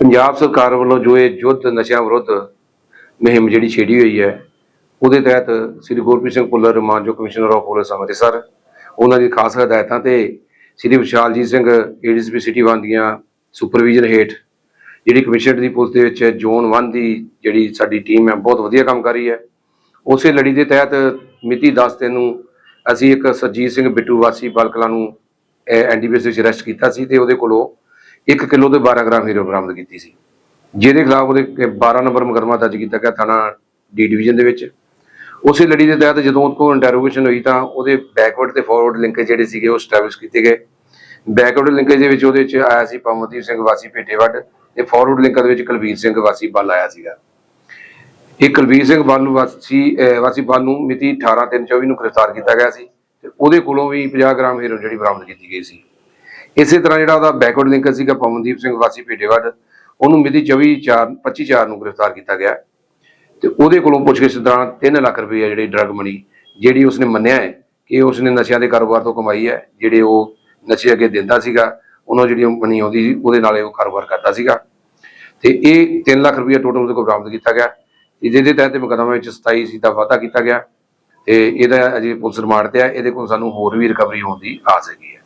ਪੰਜਾਬ ਸਰਕਾਰ ਵੱਲੋਂ ਜੋ ਇਹ ਯੁੱਧ ਨਸ਼ਿਆਂ ਵਿਰੁੱਧ ਮੁਹਿੰਮ ਜਿਹੜੀ ਛੇੜੀ ਹੋਈ ਹੈ, ਉਹਦੇ ਤਹਿਤ ਸ੍ਰੀ ਗੁਰਪ੍ਰੀਤ ਸਿੰਘ ਭੁੱਲਰ ਮਾਨਜੋ ਕਮਿਸ਼ਨਰ ਆਫ ਪੁਲਿਸ ਅੰਮ੍ਰਿਤਸਰ ਉਹਨਾਂ ਦੀ ਖਾਸ ਹਦਾਇਤਾਂ ਤੇ Shri Vishaljit Singh ADCP city one ਦੀਆਂ ਸੁਪਰਵਿਜ਼ਨ ਹੇਠ ਜਿਹੜੀ ਕਮਿਸ਼ਨਰ ਦੀ ਪੁਲਿਸ ਦੇ ਵਿੱਚ ਜ਼ੋਨ 1 ਦੀ ਜਿਹੜੀ ਸਾਡੀ ਟੀਮ ਹੈ, ਬਹੁਤ ਵਧੀਆ ਕੰਮ ਕਰ ਰਹੀ ਹੈ। ਉਸੇ ਲੜੀ ਦੇ ਤਹਿਤ ਮਿਤੀ 10 ਦਿਨ ਨੂੰ ਅਸੀਂ ਇੱਕ ਸਰਜੀਤ ਸਿੰਘ ਬਿੱਟੂ ਵਾਸੀ ਬਲਕਲਾ ਨੂੰ ਐਨਡੀਪੀਐਸ ਵਿੱਚ ਅਰੈਸਟ ਕੀਤਾ ਸੀ ਤੇ ਉਹਦੇ ਕੋਲੋਂ 1 ਕਿਲੋ ਤੇ 12 ਗ੍ਰਾਮ ਹੀਰੋ ਬਰਾਮਦ ਕੀਤੀ ਸੀ। ਜਿਹਦੇ ਖਿਲਾਫ ਉਹਦੇ ਕ- 12 ਨੰਬਰ ਮੁਕੱਦਮਾ ਦਰਜ ਕੀਤਾ ਗਿਆ ਥਾਣਾ ਡੀ ਡਿਵੀਜ਼ਨ ਦੇ ਵਿੱਚ। ਉਸੇ ਲੜੀ ਦੇ ਤਹਿਤ ਜਦੋਂ ਉਹ ਤੋਂ ਇੰਟਰੋਗੇਸ਼ਨ ਹੋਈ ਤਾਂ ਉਹਦੇ ਬੈਕਵਰਡ ਤੇ ਫਾਰਵਰਡ ਲਿੰਕੇਜ ਜਿਹੜੇ ਸੀਗੇ ਉਹ ਸਟੈਬਲਿਸ਼ ਕੀਤੇ ਗਏ। ਬੈਕਵਰਡ ਲਿੰਕੇਜ ਦੇ ਵਿੱਚ ਉਹਦੇ ਵਿੱਚ ਆਇਆ ਸੀ ਪਵਨਦੀਪ ਸਿੰਘ ਵਾਸੀ ਭੇਟੇਵੱਡ ਤੇ ਫਾਰਵਰਡ ਲਿੰਕ ਦੇ ਵਿੱਚ ਕੁਲਵੀਰ ਸਿੰਘ ਵਾਸੀ ਬੱਲ ਆਇਆ ਸੀਗਾ। ਇਹ ਕੁਲਵੀਰ ਸਿੰਘ ਬੱਲ ਨੂੰ ਵਾਸੀ ਵਾਸੀ ਬੱਲ ਨੂੰ ਮਿਤੀ 18/3/24 ਨੂੰ ਗ੍ਰਿਫਤਾਰ ਕੀਤਾ ਗਿਆ ਸੀ ਤੇ ਉਹਦੇ ਕੋਲੋਂ ਵੀ 50 ਗ੍ਰਾਮ ਹੀਰੋ ਜਿਹੜੀ ਬਰਾਮਦ ਕੀਤੀ ਗਈ ਸੀ। ਇਸੇ ਤਰ੍ਹਾਂ ਜਿਹੜਾ ਉਹਦਾ ਬੈਕਵਰਡ ਲਿੰਕ ਸੀਗਾ ਪਵਨਦੀਪ ਸਿੰਘ ਵਾਸੀ ਭੇਟੇਵੱਡ ਉਹਨੂੰ ਮਿਤੀ 24/4 25/4 ਨੂੰ ਗ੍ਰਿਫਤਾਰ ਕੀਤਾ ਗਿਆ। ਤੇ ਉਹਦੇ ਕੋਲੋਂ ਪੁੱਛਗਿੱਛ ਦੌਰਾਨ 3 ਲੱਖ ਰੁਪਏ ਜਿਹੜੀ ਡਰਗ ਮਨੀ ਜਿਹੜੀ ਉਸਨੇ ਮੰਨਿਆ ਹੈ ਕਿ ਉਸਨੇ ਨਸ਼ਿਆਂ ਦੇ ਕਾਰੋਬਾਰ ਤੋਂ ਕਮਾਈ ਹੈ, ਜਿਹੜੇ ਉਹ ਨਸ਼ੇ ਅੱਗੇ ਦਿੰਦਾ ਸੀਗਾ, ਉਹਨਾਂ ਜਿਹੜੀ ਮਨੀ ਆਉਂਦੀ ਸੀ, ਉਹਦੇ ਨਾਲ ਉਹ ਕਾਰੋਬਾਰ ਕਰਦਾ ਸੀਗਾ। ਤੇ ਇਹ 3 ਲੱਖ ਰੁਪਏ ਟੋਟਲ ਉਹਦੇ ਕੋਲ ਬਰਾਮਦ ਕੀਤਾ ਗਿਆ। ਤੇ ਜਿਹਦੇ ਤਹਿਤ ਮੁਕੱਦਮੇ ਵਿੱਚ 27 ਸੀ ਦਾ ਵਾਅਦਾ ਕੀਤਾ ਗਿਆ। ਤੇ ਇਹਦਾ ਅਜੇ ਪੁਲਿਸ ਰਿਮਾਂਡ ਤੇ ਹੈ, ਇਹਦੇ ਕੋਲ ਸਾਨੂੰ ਹੋਰ ਵੀ ਰਿਕਵਰੀ ਹੋਣ ਦੀ ਆਸ ਹੈਗੀ ਹੈ।